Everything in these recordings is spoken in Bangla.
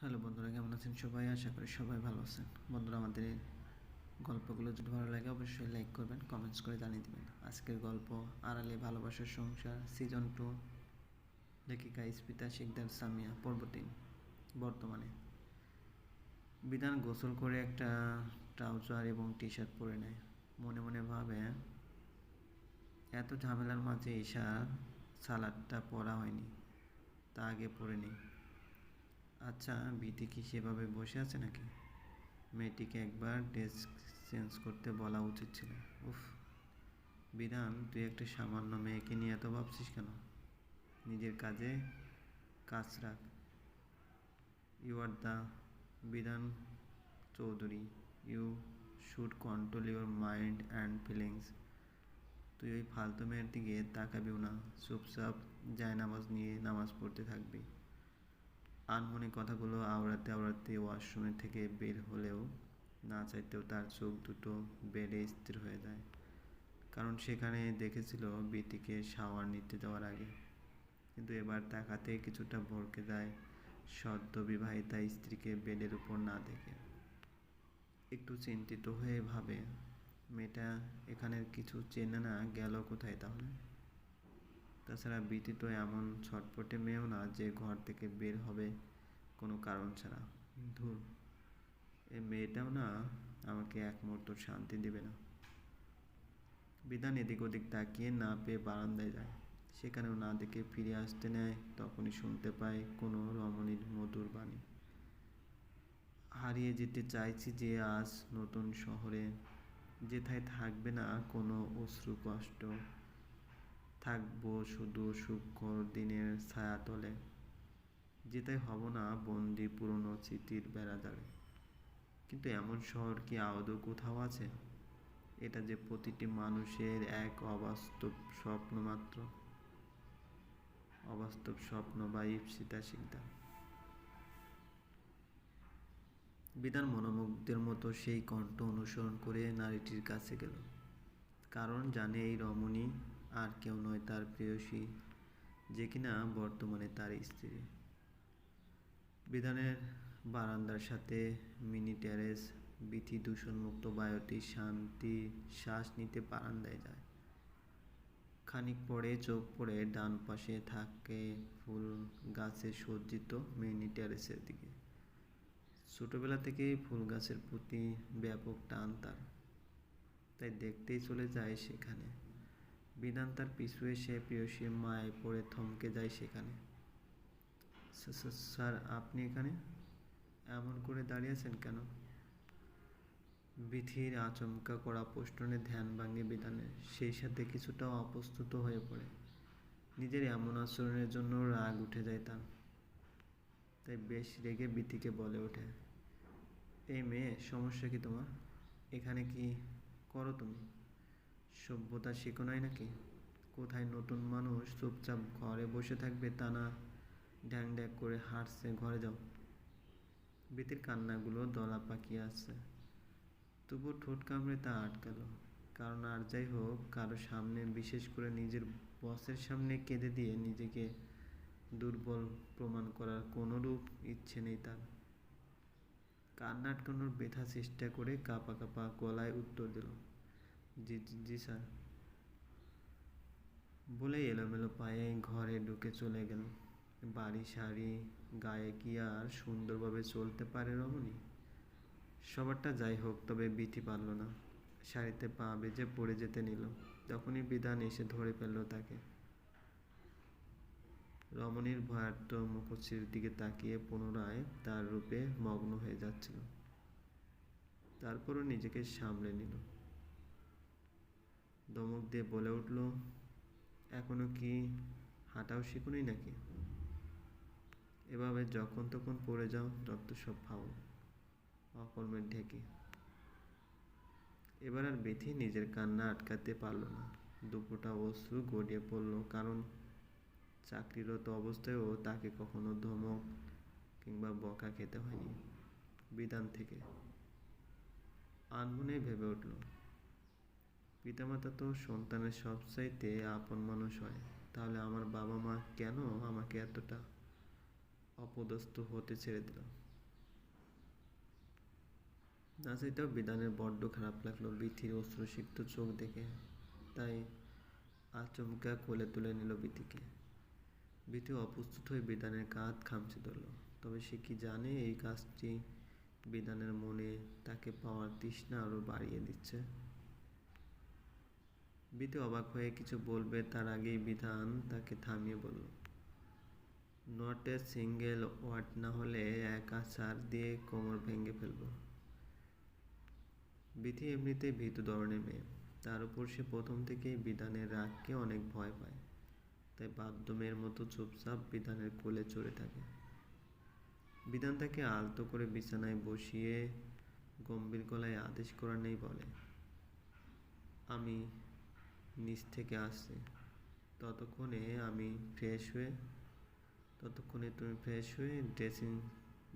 হ্যালো বন্ধুরা, কেমন আছেন সবাই? আশা করি সবাই ভালো আছেন। বন্ধুরা, আমাদের গল্পগুলো যদি ভালো লাগে, অবশ্যই লাইক করবেন কমেন্টস করে জানিয়ে দেবেন। আজকের গল্প, আড়ালে ভালোবাসার সংসার সিজন টু লেখিকা স্পিতা শেখদার সামিয়া, পর্ব তিন, বর্তমানে। বিধান গোসল করে একটা ট্রাউজার এবং টি শার্ট পরে নেয়। মনে মনে ভাবে, এত ঝামেলার মাঝে ঈশা সালাডটা পরা হয়নি, তা আগে পরে নিই। আচ্ছা বিতি কি সেভাবে বসে আছে নাকি? মেয়েটিকে একবার ডেস্ক চেঞ্জ করতে বলা উচিত ছিল। উফ, বিধান, তুই একটা সামান্য মেয়েকে নিয়ে এত ভাবছিস কেন? নিজের কাজে কাজ রাখ। You are the Bidhan Chowdhury. You should control your mind and feelings তুই ওই ফালতু মেয়ের দিকে তাকাবিও না। চুপচাপ যায় নামাজ নিয়ে নামাজ পড়তে থাকবি। আনমনে কথাগুলো আওড়াতে আওড়াতে ওয়াশরুমের থেকে বের হলেও না চাইতেও তার চোখ দুটো বেড়ে স্থির হয়ে যায়। কারণ সেখানে দেখেছিল বিতিকে শাওয়ার নিতে যাওয়ার আগে। কিন্তু এবার তাকাতে কিছুটা ভরকে যায় সদ্য বিবাহিতা স্ত্রীকে বেডের উপর না দেখে। একটু চিন্তিত হয়ে ভাবে, মেয়েটা এখানের কিছু চেনে না, গেল কোথায় তাহলে? তাছাড়া বিতি তো এমন ছটপটে মেয়েও না যে ঘর থেকে বের হবে কোনো কারণ ছাড়া। ধুর এই মেয়েটাও না আমাকে এক মুহূর্ত শান্তি দেবে না। বিধান এদিক ওদিক তাকিয়ে না পেয়ে বারান্দায় যায়। সেখানেও না দেখে ফিরে আসতে নেয়, তখনই শুনতে পায় কোনো রমণীর মধুর বাণী। হারিয়ে যেতে চাইছি যে আজ নতুন শহরে, যেথায় থাকবে না কোনো অশ্রু কষ্ট থাকব শুধু সুখকর দিনের ছায়াতলে। যেটাই হব না বন্দি পুরনো স্মৃতির বেড়াদারে কিন্তু এমন শহর কি আদৌ কোথাও আছে? এটা যে প্রতিটি মানুষের এক অবাস্তব স্বপ্ন মাত্র অবাস্তব স্বপ্ন বা ইপসিতা শিকদা বিধান মনোমুগ্ধের মতো সেই কণ্ঠ অনুসরণ করে নারীটির কাছে গেল। কারণ জানে এই রমণী আর কেউ নয় তার প্রেয়সী, যে কিনা বর্তমানে তার স্ত্রী। বিধানের বারান্দার সাথে মিনি টেরেস বিথি দূষণমুক্ত বায়ুটি শান্তি শ্বাস নিতে বারান্দায় যায়। খানিক পরে চোখ পড়ে ডান পাশে থাকে ফুল গাছে সজ্জিত মিনি টেরেসের দিকে। ছোটবেলা থেকেই ফুল গাছের প্রতি ব্যাপক টান তার, তাই দেখতেই চলে যায় সেখানে। বিধান তার পিছু এসে প্রিয়সীর মায় পড়ে থমকে যায় সেখানে। স্যার, আপনি এখানে? এমন করে দাঁড়িয়েছেন কেন? বিধির আচমকা করা প্রশ্নে ধ্যান ভাঙে বিধানের সেই সাথে কিছুটা অপ্রস্তুত হয়ে পড়ে। নিজের এমন আচরণের জন্য রাগ উঠে যায় তার। তাই বেশ রেগে বিধিকে বলে ওঠে, এই মেয়ে, সমস্যা কি তোমার? এখানে কি করো তুমি? সভ্যতা শেখো নাই নাকি? কোথায় নতুন মানুষ চুপচাপ ঘরে বসে থাকবে তা না? ড্যাং ড্যাং করে হাঁটছে, ঘরে যাও। বেতের কান্নাগুলো দলা পাকিয়ে আসছে তবুও ঠোঁট কামড়ে তা আটকালো। কারণ আর যাই হোক, কারও সামনে বিশেষ করে নিজের বসের সামনে কেঁদে দিয়ে নিজেকে দুর্বল প্রমাণ করার কোনোরূপ ইচ্ছে নেই তার। কান্না আটকানোর ব্যথা চেষ্টা করে কাপা কাপা গলায় উত্তর দিল। জি জি স্যার। বলে এলোমেলো পায়ে ঘরে ঢুকে চলে গেল। বাড়ি, শাড়ি, গায়ে কি আর সুন্দরভাবে চলতে পারে রমণী? সবারটা যাই হোক, তবে বিথি পারল না। শাড়িতে পা বেজে পড়ে যেতে নিল। তখনই বিধান এসে ধরে ফেলল তাকে। রমণীর ভয়ার্থ মুখশ্রীর দিকে তাকিয়ে পুনরায় তার রূপে মগ্ন হয়ে যাচ্ছিল। তারপরও নিজেকে সামলে নিল। দমক দিয়ে বলে উঠল, এখনও কি হাঁটাও শিখুনি নাকি? এভাবে যখন তখন পড়ে যাও যত সব ফাও অকর্মের ঢেকে। এবার আর বেথি নিজের কান্না আটকাতে পারল না। দুপুরটা অশ্রু গড়িয়ে পড়ল, কারণ চাকরিরত অবস্থায়ও তাকে কখনো ধমক কিংবা বকা খেতে হয়নি। বিধান থেকে আনমনে ভেবে উঠল পিতামাতা তো সন্তানের সবচাইতে আপন মানুষ হয়। তাহলে আমার বাবা মা কেন আমাকে এতটা অপদস্থ হতে ছেড়ে দিল? না সেটাও বিধানের বড্ড খারাপ লাগল বিথির অশ্রুসিক্ত চোখ দেখে। তাই আচমকা কোলে তুলে নিল বিথিকে। বিথি অপ্রস্তুত হয়ে বিধানের কাঁধ খামচে ধরল। তবে সে কি জানে এই কাজটি বিধানের মনে তাকে পাওয়ার তৃষ্ণা আরও বাড়িয়ে দিচ্ছে? বিধি অবাক হয়ে কিছু বলবে, তার আগেই বিধান তাকে থামিয়ে বলল। নট এ সিঙ্গেল ওয়ার্ড না হলে এক আচার দিয়ে কোমর ভেঙে ফেলব। বিধি এমনিতেই ভীতু ধরনের মেয়ে। তার উপর সে প্রথম থেকেই বিধানের রাগকে অনেক ভয় পায়। তাই বাধ্য মেয়ের মতো চুপচাপ বিধানের কোলে চড়ে থাকে। বিধান তাকে আলতো করে বিছানায় বসিয়ে গম্ভীর গলায় আদেশ করা নেই বলে, আমি নিচ থেকে আসছে। ততক্ষণে আমি ফ্রেশ হয়ে, ততক্ষণে তুমি ফ্রেশ হয়ে ড্রেসিং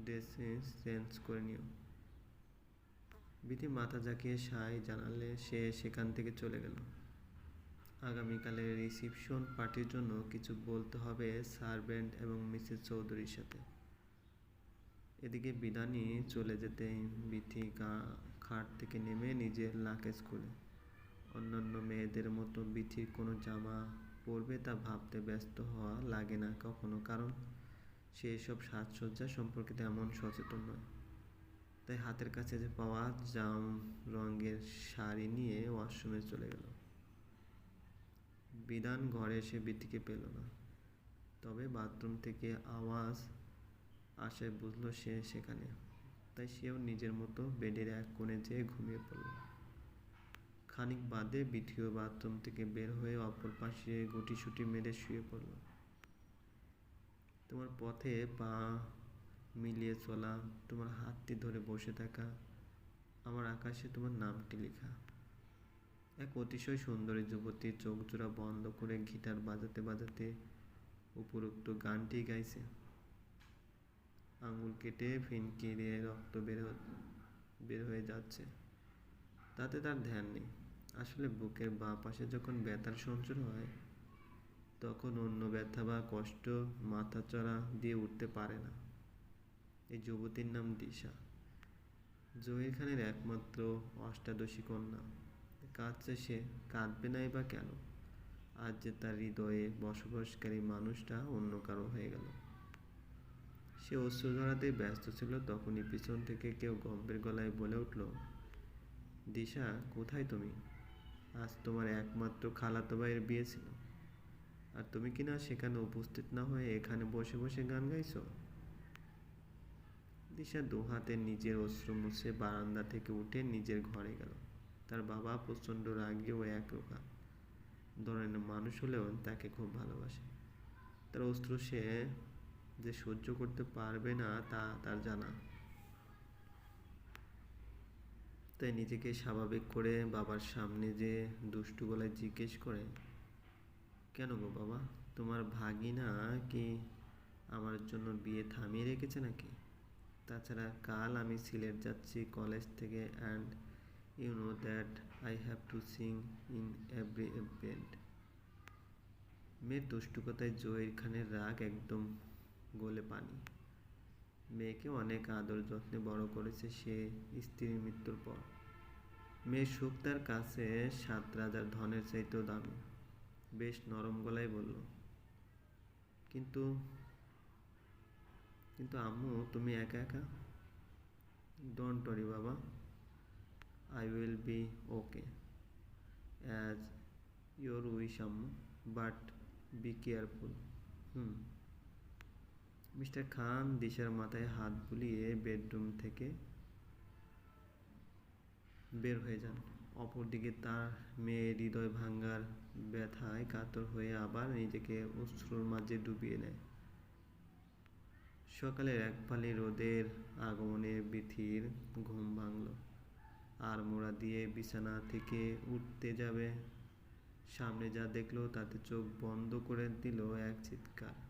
ড্রেসিং চেঞ্জ করে নিও। বিধি মাথা জাকিয়ে সাই জানালে সে সেখান থেকে চলে গেল। আগামীকালের রিসিপশন পার্টির জন্য কিছু বলতে হবে সার্ভেন্ট এবং মিসেস চৌধুরীর সাথে। এদিকে বিধানী চলে যেতে বিথি খাট থেকে নেমে নিজের লাকেজ খুলে অন্যান্য মেয়েদের মতো বিথির কোনো জামা পরবে তা ভাবতে ব্যস্ত হওয়া লাগে না কখনো, কারণ সে এসব সাজসজ্জা সম্পর্কে তেমন সচেতন নয়। তাই হাতের কাছে যে পাওয়া জাম রঙের শাড়ি নিয়ে ওয়াশরুমে চলে গেল। বিধান ঘরে এসে বিথিকে পেল না। তবে বাথরুম থেকে আওয়াজ আশায় বুঝলো সে সেখানে। তাই সেও নিজের মতো বেডের এক কোণে যেয়ে ঘুমিয়ে পড়ল। খানিক বাদে বিথিও বাথরুম থেকে বের হয়ে অপর পাশে গুটিসুটি মেরে শুয়ে পড়ল। তোমার পথে পা মিলিয়ে চলা, তোমার হাতটি ধরে বসে থাকা, আমার আকাশে তোমার নামটি লেখা। এক অতিশয় সুন্দরী যুবতী চোখ জোড়া বন্ধ করে গিটার বাজাতে বাজাতে উপরোক্ত গানটি গাইছে। আঙুল কেটে ফিনকি দিয়ে রক্ত বের বের হয়ে যাচ্ছে। তাতে তার ধ্যান নেই। আসলে বুকের বাঁ পাশে যখন ব্যথার সঞ্চার হয়, তখন অন্য ব্যথা বা কষ্ট মাথা চড়া দিয়ে উঠতে পারে না। এই যুবতীর নাম দিশা। জহির খানের একমাত্র অষ্টাদশী কন্যা। কাঁদছে সে, কাঁদবে নাই বা কেন? আজ যে তার হৃদয়ে বসবাসকারী মানুষটা অন্য কারও হয়ে গেল। সে অশ্রু ধরাতে ব্যস্ত ছিল, তখনই পিছন থেকে কেউ গম্ভীর গলায় বলে উঠল, দিশা, কোথায় তুমি? আজ তোমার একমাত্র খালাতো ভাইয়ের বিয়ে ছিল। আর তুমি কিনা সেখানে উপস্থিত না হয়ে এখানে বসে বসে গান গাইছো? দিশা দু হাতে নিজের অশ্রু মুছে বারান্দা থেকে উঠে নিজের ঘরে গেল। তার বাবা প্রচণ্ড রাগে ও একরোখা ধরনের মানুষ হলেও তাকে খুব ভালোবাসে। তার অস্ত্র সে যে সহ্য করতে পারবে না তা তার জানা। তাই নিজেকে স্বাভাবিক করে বাবার সামনে যে দুষ্টু গলায় জিজ্ঞেস করে, কেন গো বাবা? তোমার ভাগিনা কি আমার জন্য বিয়ে থামিয়ে রেখেছে নাকি? তাছাড়া কাল আমি সিলেট যাচ্ছি কলেজ থেকে and you know that I have to sing in every event মেয়ের দুষ্টুকতায় জহির খানের রাগ একদম গলে পানি। মেয়েকে অনেক আদর যত্নে বড় করেছে সে স্ত্রীর মৃত্যুর পর। মেয়ের সুখ তার কাছে সাত রাজার ধনের চাইতেও দামি। বেশ নরম গলায় বলল, কিন্তু কিন্তু আম্মু, তুমি একা একা? ডোন্ট ওয়ারি বাবা। I will be okay as your wish আম্মু but be careful hmm mister Khan দিশার মাথায় হাত বুলিয়ে বেডরুম থেকে বের হয়ে যান। অপরদিকে তার মেয়ের হৃদয় ভাঙ্গার ব্যথায় কাতর হয়ে আবার নিজেকে অশ্রুর মাঝে ডুবিয়ে নেয়। সকালের এক ফালি রোদের আগমনে বিথির ঘুম ভাঙল। আর মোড়া দিয়ে বিছানা থেকে উঠতে যাবে। সামনে যা দেখল তাতে চোখ বন্ধ করে দিল এক চিৎকার।